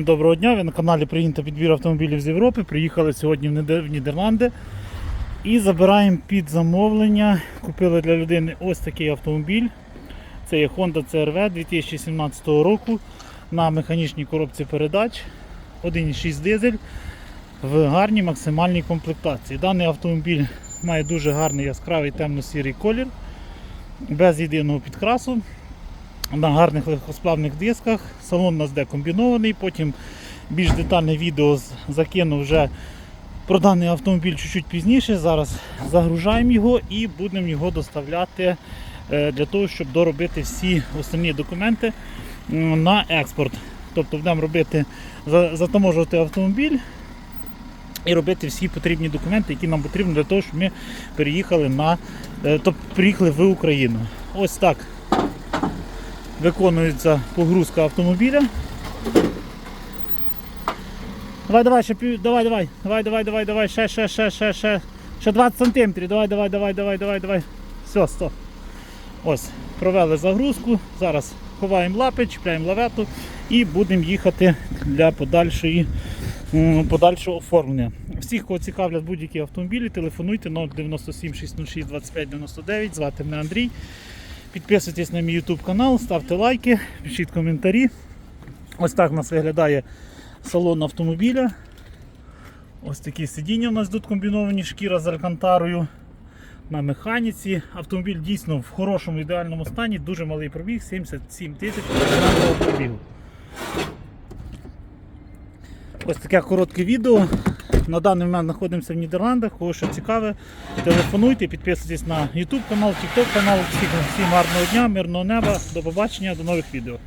Доброго дня, ви на каналі Пригін та підбір автомобілів з Європи. Приїхали сьогодні в Нідерланди і забираємо під замовлення. Купили для людини ось такий автомобіль. Це є Honda CRV 2017 року на механічній коробці передач 1,6 дизель в гарній максимальній комплектації. Даний автомобіль має дуже гарний яскравий темно-сірий колір, без єдиного підкрасу на гарних легкосплавних дисках. Салон у нас де комбінований. Потім більш детальне відео закину вже про даний автомобіль чуть-чуть пізніше. Зараз загружаємо його і будемо його доставляти е, для того, щоб доробити всі основні документи на експорт. Тобто будемо робити, за- затаможувати автомобіль. І робити всі потрібні документи, які нам потрібні для того, щоб ми переїхали на е, тобто приїхали в Україну. Ось так виконується погрузка автомобіля. Давай, давай, ще пів, давай, давай, давай, давай, давай, давай, ще, ще, ще, ще, ще, ще 20 сантиметрів, давай, давай, давай, давай, давай, давай. Все, стоп. Ось, провели загрузку. Зараз ховаємо лапи, чіпляємо лавету і будемо їхати для подальшої, подальшого оформлення. Всіх, кого цікавлять будь-які автомобілі, телефонуйте 097 606 25 99, звати мене Андрій. Підписуйтесь на мій YouTube канал, ставте лайки, пишіть коментарі. Ось так у нас виглядає салон автомобіля. Ось такі сидіння у нас тут комбіновані, шкіра з алькантарою на механіці. Автомобіль дійсно в хорошому ідеальному стані, дуже малий пробіг, 77 тисяч пробігу. Ось таке коротке відео. На даний момент знаходимося в Нідерландах. Кого що цікаве, телефонуйте, підписуйтесь на YouTube канал, TikTok канал. Всім, всім гарного дня, мирного неба, до побачення, до нових відео.